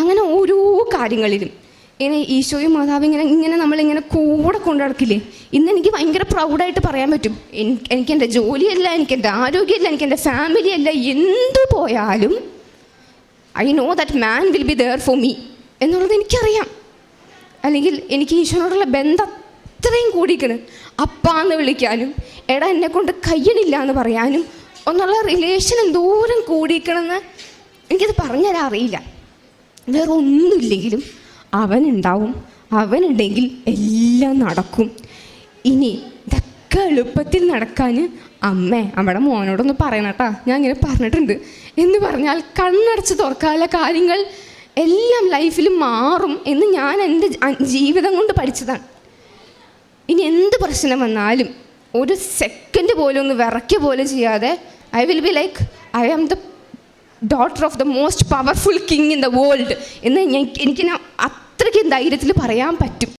അങ്ങനെ ഓരോ കാര്യങ്ങളിലും ഇങ്ങനെ ഈശോയും മാതാവും ഇങ്ങനെ ഇങ്ങനെ നമ്മളിങ്ങനെ കൂടെ കൊണ്ടു നടക്കില്ലേ? ഇന്ന് എനിക്ക് ഭയങ്കര പ്രൗഡായിട്ട് പറയാൻ പറ്റും. എനിക്ക് എന്റെ ജോലിയല്ല എനിക്ക് എന്റെ ആരോഗ്യമല്ല എനിക്ക് എന്റെ ഫാമിലി അല്ല എന്തു പോയാലും I know that man will be there for me എന്നുള്ളത് എനിക്കറിയാം. അല്ലെങ്കിൽ എനിക്ക് ഈശോനോടുള്ള ബന്ധം അത്രയും കൂടിക്കണ് അപ്പാന്ന് വിളിക്കാനും എടാ എന്നെ കൊണ്ട് കയ്യണില്ല എന്ന് പറയാനും ഒന്നുള്ള റിലേഷൻ എന്തോരം കൂടിക്കണമെന്ന് എനിക്കത് പറഞ്ഞുതരാൻ അറിയില്ല. വേറെ അവനുണ്ടാവും. അവനുണ്ടെങ്കിൽ എല്ലാം നടക്കും. ഇനി ഇതൊക്കെ എളുപ്പത്തിൽ നടക്കാൻ അമ്മ അവിടെ മോനോടൊന്ന് പറയണം കേട്ടാ ഞാൻ ഇങ്ങനെ പറഞ്ഞിട്ടുണ്ട്. എന്ന് പറഞ്ഞാൽ കണ്ണടച്ച് തുറക്കാനുള്ള കാര്യങ്ങൾ എല്ലാം ലൈഫിൽ മാറും എന്ന് ഞാൻ എന്റെ ജീവിതം കൊണ്ട് പഠിച്ചതാണ്. ഇനി എന്ത് പ്രശ്നം വന്നാലും ഒരു സെക്കൻഡ് പോലും ഒന്ന് വിറയ്ക്ക പോലും ചെയ്യാതെ I will be like I am the daughter of the most powerful king in the world എന്ന് ഞാൻ എനിക്ക് അത്രയ്ക്ക് ധൈര്യത്തിൽ പറയാൻ പറ്റും.